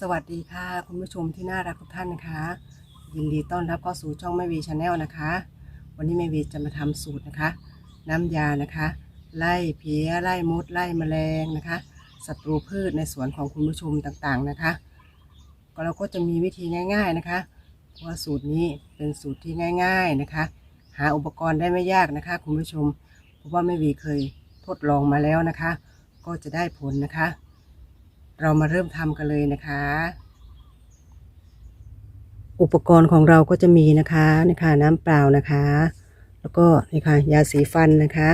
สวัสดีค่ะคุณผู้ชมที่น่ารักทุกท่านนะคะ ยินดีต้อนรับเข้าสู่ช่องแม่วีชาแนลนะคะ วันนี้แม่วีจะมาทำสูตรนะคะ น้ำยานะคะ ไล่เพี้ยไล่มดไล่แมลงนะคะศัตรูพืชในสวนของคุณผู้ชมต่างๆนะคะ ก็เราก็จะมีวิธีง่าย ๆนะคะเพราะว่าสูตรนี้เป็นสูตรที่ง่าย ๆนะคะ หาอุปกรณ์ได้ไม่ยากนะคะ คุณผู้ชมเพราะว่าแม่วีเคยทดลองมาแล้วนะคะ ก็จะได้ผลนะคะ เรามาเริ่มทำกันเลยนะคะ อุปกรณ์ของเราก็จะมีนะคะนะคะน้ำเปล่านะคะ แล้วก็นี่ค่ะยาสีฟันนะคะ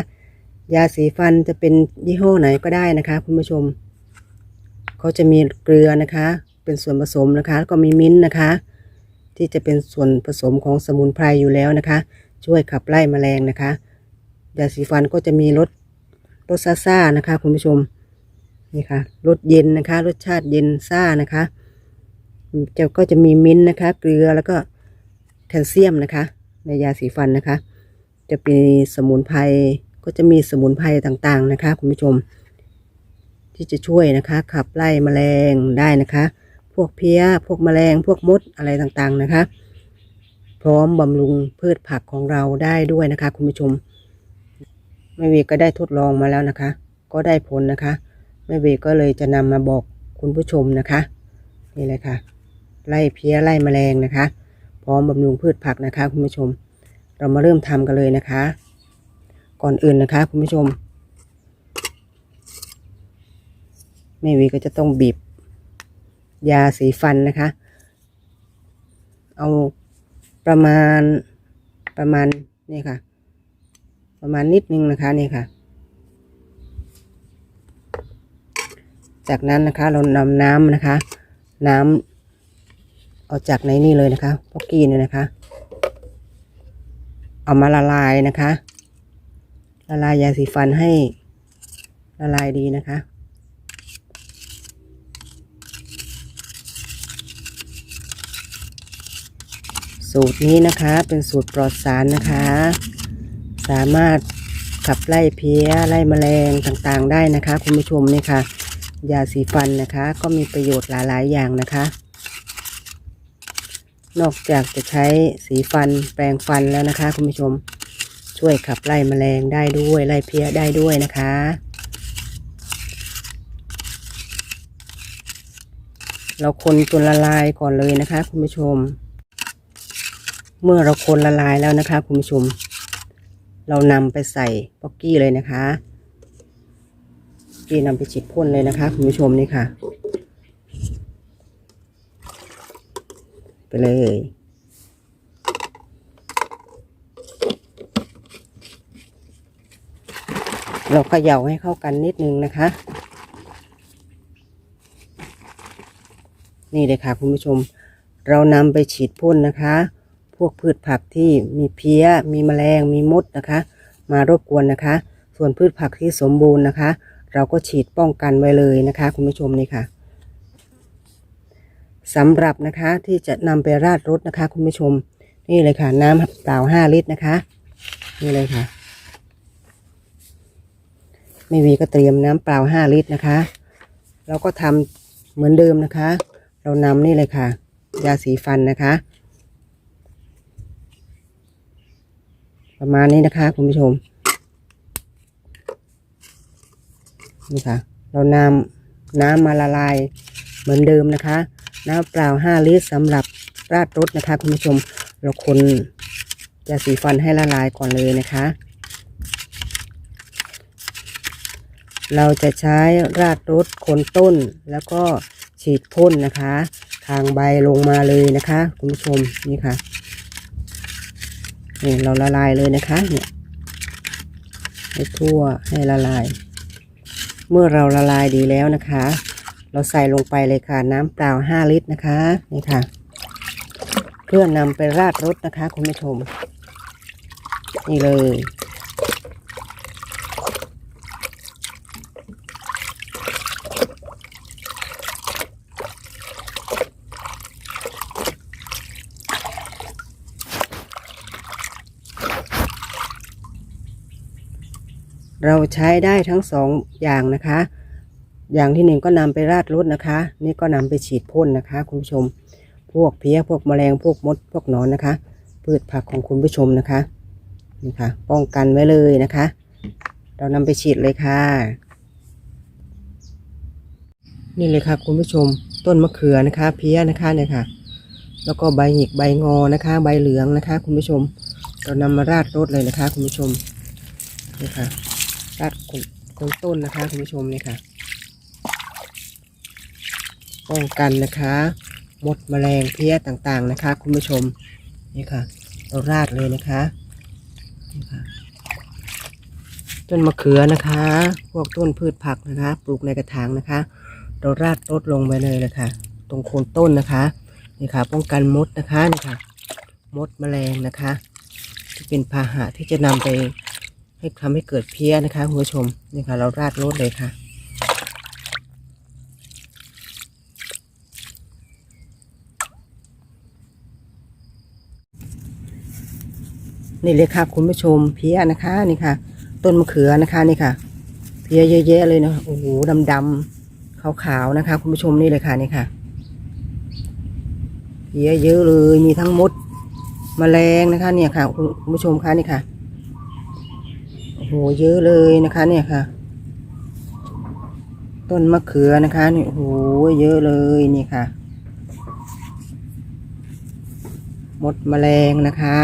ยาสีฟันจะเป็นยี่ห้อไหนก็ได้นะคะคุณผู้ชมเขาจะมีเกลือนะคะ เป็นส่วนผสมนะคะ แล้วก็มีมิ้นท์นะคะ ที่จะเป็นส่วนผสมของสมุนไพรอยู่แล้วนะคะ ช่วยขับไล่แมลงนะคะยาสีฟันก็จะมีรสรสซ่าๆนะคะ คุณผู้ชม นี่ค่ะรสเย็นนะคะ รสชาติเย็นซ่านะคะจะก็จะมีมิ้นนะคะ เกลือแล้วก็แคลเซียมนะคะ ในยาสีฟันนะคะ จะเป็นสมุนไพรก็จะมีสมุนไพรต่างๆนะคะคุณผู้ชม ที่จะช่วยนะคะ ขับไล่แมลงได้นะคะ พวกเพี้ย พวกแมลงพวกมดอะไรต่างๆนะคะ พร้อมบำรุงพืชผักของเราได้ด้วยนะคะ คุณผู้ชมแม่วีก็ได้ทดลองมาแล้วนะคะ ก็ได้ผลนะคะ ม่เวก็เลยจะนำมาบอกคุณผู้ชมนะคะ นี่เลยค่ะ ไล่เพี้ยไล่แมลงนะคะ พร้อมบำรุงพืชผักนะคะ คุณผู้ชม เรามาเริ่มทำกันเลยนะคะ ก่อนอื่นนะคะ คุณผู้ชมแม่วีก็จะต้องบีบ ยาสีฟันนะคะ เอาประมาณประมาณนี่ค่ะ ประมาณนิดนึงนะคะนี่ค่ะ จากนั้นนะคะเรานำน้ำนะคะ น้ำเอาจากในนี่เลยนะคะพอกกี้เนี่ยนะคะ เอามาละลายนะคะ ละลายยาสีฟันให้ละลายดีนะคะสูตรนี้นะคะเป็นสูตรปลอดสารนะคะ สามารถขับไล่เพี้ยไล่แมลงต่างๆได้นะคะ คุณผู้ชมนี่ค่ะ ยาสีฟันนะคะ ก็มีประโยชน์หลายๆ อย่างนะคะ นอกจากจะใช้สีฟันแปรงฟันแล้วนะคะ คุณผู้ชมช่วยขับไล่แมลงได้ด้วยไล่เพี้ยได้ด้วยนะคะเราคนจนละลายก่อนเลยนะคะ คุณผู้ชม เมื่อเราคนละลายแล้วนะคะ คุณผู้ชม เรานำไปใส่ป๊อกกี้เลยนะคะ ที่นำไปฉีดพ่นเลยนะคะคุณผู้ชมนี่ค่ะ ไปเลยเราเขย่าให้เข้ากันนิดนึงนะคะ นี่เลยค่ะคุณผู้ชม เรานำไปฉีดพ่นนะคะ พวกพืชผักที่มีเพี้ย มีแมลงมีมดนะคะ มารบกวนนะคะ ส่วนพืชผักที่สมบูรณ์นะคะ เราก็ฉีดป้องกันไว้เลยนะคะ คุณผู้ชมนี่ค่ะสำหรับนะคะที่จะนำไปราดรถนะคะ คุณผู้ชม นี่เลยค่ะ น้ำเปล่าห้าลิตรนะคะ นี่เลยค่ะไม่วีก็เตรียมน้ำเปล่าห้าลิตรนะคะ เราก็ทำเหมือนเดิมนะคะ เรานำนี่เลยค่ะ ยาสีฟันนะคะ ประมาณนี้นะคะ คุณผู้ชม นี่ค่ะ เรานำน้ำมาละลายเหมือนเดิมนะคะ น้ำเปล่าห้าลิตรสำหรับราดรถนะคะคุณผู้ชมเราคนยาสีฟันให้ละลายก่อนเลยนะคะ เราจะใช้ราดรถคนต้นแล้วก็ฉีดพ่นนะคะ ทางใบลงมาเลยนะคะ คุณผู้ชมนี่ค่ะนี่เราละลายเลยนะคะเนี่ยให้ทั่วให้ละลาย เมื่อเราละลายดีแล้วนะคะ เราใส่ลงไปเลยค่ะ น้ำเปล่า 5 ลิตรนะคะ นี่ค่ะ เพื่อนำไปราดรสนะคะ คุณผู้ชม นี่เลย เราใช้ได้ทั้งสองอย่างนะคะ อย่างที่หนึ่งก็นำไปราดรถนะคะ นี่ก็นำไปฉีดพ่นนะคะ คุณผู้ชม พวกเพี้ยพวกแมลงพวกมด พวกหนอนนะคะพืชผักของคุณผู้ชมนะคะนี่ค่ะ ป้องกันไว้เลยนะคะ เรานำไปฉีดเลยค่ะ นี่เลยค่ะ คุณผู้ชม ต้นมะเขือนะคะ เพี้ยนะคะเนี่ยค่ะ แล้วก็ใบหยิกใบงอนะคะ ใบเหลืองนะคะ คุณผู้ชม เรานำมาราดรถเลยนะคะ คุณผู้ชมนี่ค่ะ ราดโคนโคนต้นนะคะคุณผู้ชมนี่ค่ะ ป้องกันนะคะมดแมลงเพี้ยต่างๆนะคะ คุณผู้ชมนี่ค่ะเราราดเลยนะคะนี่ค่ะต้นมะเขือนะคะ พวกต้นพืชผักนะคะ ปลูกในกระถางนะคะ เราราดรดลงไปเลยเลยค่ะตรงโคนต้นนะคะนี่ค่ะ ป้องกันมดนะคะนี่ค่ะ มดแมลงนะคะ ที่เป็นพาหะที่จะนำไป ให้ทำให้เกิดเพี้ยนะคะคุณผู้ชมนี่ค่ะ เราราดรดเลยค่ะนี่เลยค่ะคุณผู้ชมเพี้ยนะคะนี่ค่ะ ต้นมะเขือนะคะนี่ค่ะ เพี้ยเยอะแยะเลยนะโอ้โหดำๆขาวๆนะคะ คุณผู้ชมนี่เลยค่ะนี่ค่ะ เพี้ยเยอะเลยมีทั้งมดแมลงนะคะ เนี่ยค่ะ คุณคุณผู้ชมคะนี่ค่ะ โหเยอะเลยนะคะเนี่ยค่ะ ต้นมะเขือนะคะนี่โหเยอะเลยนี่ค่ะมดแมลงนะคะ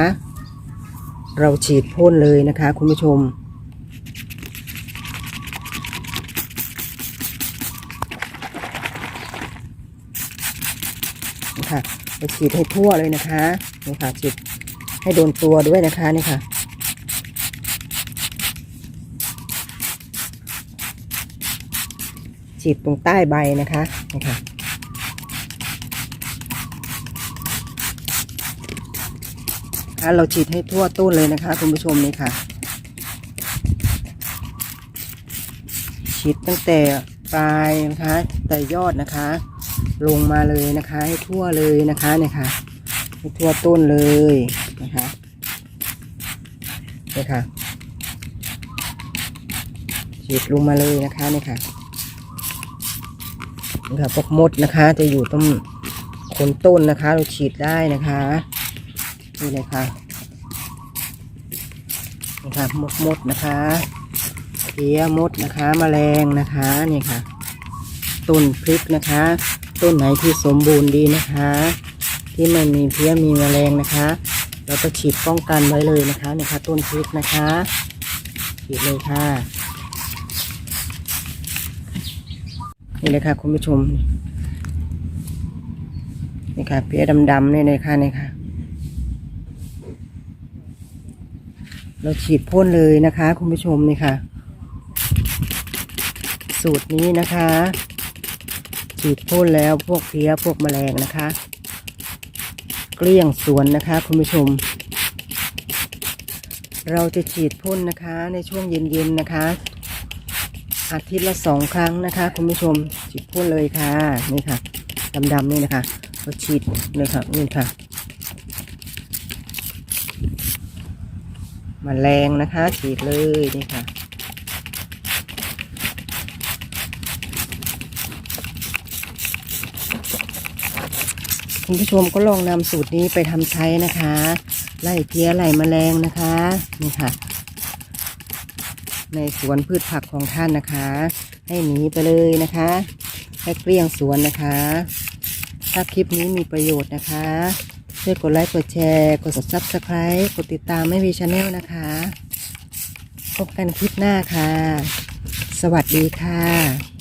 เราฉีดพ่นเลยนะคะ คุณผู้ชม นี่ค่ะไปฉีดให้ทั่วเลยนะคะนี่ค่ะฉีดให้โดนตัวด้วยนะคะนี่ค่ะ ฉีดตรงใต้ใบนะคะนี่ค่ะค่ะเราฉีดให้ทั่วต้นเลยนะคะ คุณผู้ชมนี่ค่ะ ฉีดตั้งแต่ปลายนะคะแต่ยอดนะคะ ลงมาเลยนะคะ ให้ทั่วเลยนะคะเนี่ยค่ะให้ทั่วต้นเลยนะคะเนี่ยค่ะฉีดลงมาเลยนะคะเนี่ยค่ะ ค่ะพวกมดนะคะ จะอยู่ตรงโคนต้นนะคะ เราฉีดได้นะคะนี่เลยค่ะนี่ค่ะมดมดนะคะเพี้ยมดนะคะแมลงนะคะนี่ค่ะ ต้นพริกนะคะ ต้นไหนที่สมบูรณ์ดีนะคะ ที่ไม่มีเพี้ยมีแมลงนะคะเราก็ฉีดป้องกันไว้เลยนะคะนี่ค่ะต้นพริกนะคะฉีดเลยค่ะ นี่เลยค่ะคุณผู้ชม นี่ค่ะเพี้ยดำๆนี่เลยค่ะนี่ค่ะ เราฉีดพ่นเลยนะคะ คุณผู้ชมนี่ค่ะ สูตรนี้นะคะ ฉีดพ่นแล้วพวกเพี้ยพวกแมลงนะคะ เกลี้ยงสวนนะคะ คุณผู้ชมเราจะฉีดพ่นนะคะในช่วงเย็นๆนะคะ อาทิตย์ละสองครั้งนะคะ คุณผู้ชมฉีดพ่นเลยค่ะนี่ค่ะดำๆนี่นะคะเราฉีดเลยค่ะนี่ค่ะมแมลงนะคะฉีดเลยนี่ค่ะคุณผู้ชมก็ลองนำสูตรนี้ไปทำใช้นะคะ ไล่เพี้ยไล่แมลงนะคะ นี่ค่ะ ในสวนพืชผักของท่านนะคะ ให้หนีไปเลยนะคะให้เกลี้ยงสวนนะคะ ถ้าคลิปนี้มีประโยชน์นะคะ ช่วยกดไลค์กดแชร์ กด subscribe กดติดตามไม่วีชาแนลนะคะ พบกันคลิปหน้าค่ะ สวัสดีค่ะ